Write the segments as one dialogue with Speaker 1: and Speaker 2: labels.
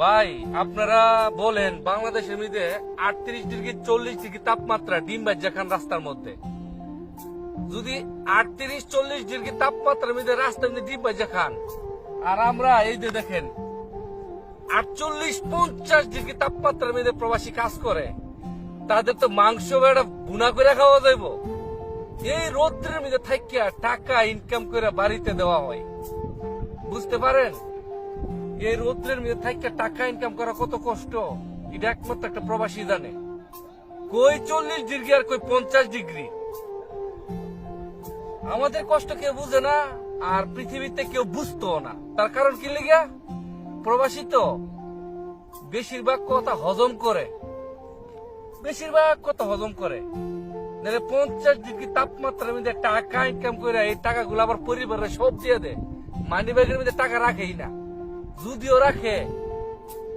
Speaker 1: ভাই, আপনারা বলেন, বাংলাদেশের মধ্যে আটত্রিশ ডিগ্রি চল্লিশ ডিগ্রি তাপমাত্রা ডিম বাজ্যা খান রাস্তার মধ্যে। যদি আটত্রিশ চল্লিশ ডিগ্রি তাপমাত্রার মধ্যে রাস্তার মধ্যে ডিম বাজ্যা খান, আর আমরা এই যে দেখেন, আটচল্লিশ পঞ্চাশ ডিগ্রি তাপমাত্রার মধ্যে প্রবাসী কাজ করে, তাদের তো মাংস বেড়া বুনা করে খাওয়া যাইব। এই রৌদ্রের মধ্যে থাকিয়া টাকা ইনকাম করে বাড়িতে দেওয়া হয়। বুঝতে পারেন? এই রৌদ্রের মধ্যে থাকিয়া টাকা ইনকাম করা কত কষ্ট? এটা একমাত্র একটা প্রবাসী জানে। কই চল্লিশ ডিগ্রি আর কই পঞ্চাশ ডিগ্রি? আমাদের কষ্ট কেউ বুঝে না, আর পৃথিবীতে কেউ বুঝতো না। তার কারণ কি লিগা? প্রবাসী তো বেশিরভাগ কথা হজম করে। বেশিরভাগ কথা হজম করে। নাহলে পঞ্চাশ ডিগ্রি তাপমাত্রার মধ্যে টাকা ইনকাম করে এই টাকাগুলো আবার পরিবারের সব দিয়ে দেয়। মানি ব্যাগের মধ্যে টাকা রাখেই না। যদিও রাখে,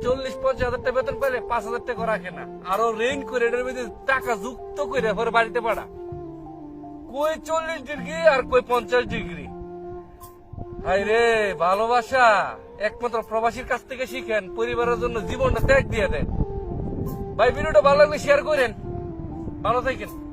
Speaker 1: চল্লিশ, পঞ্চাশ হাজার টাকা বেতন পেলে পাঁচ হাজার টাকা রাখে না। আরও রেন করে এটার মধ্যে টাকা যুক্ত করে পরে বাড়িতে পাড়া। কই চল্লিশ ডিগ্রি আর কই পঞ্চাশ ডিগ্রি? হাই রে, ভালোবাসা। একমাত্র প্রবাসীর কাছ থেকে শিখেন, পরিবারের জন্য জীবনটা ত্যাগ দিয়ে দেন। ভাই, ভিডিওটা ভালো লাগলে শেয়ার করেন। ভালো থাকেন।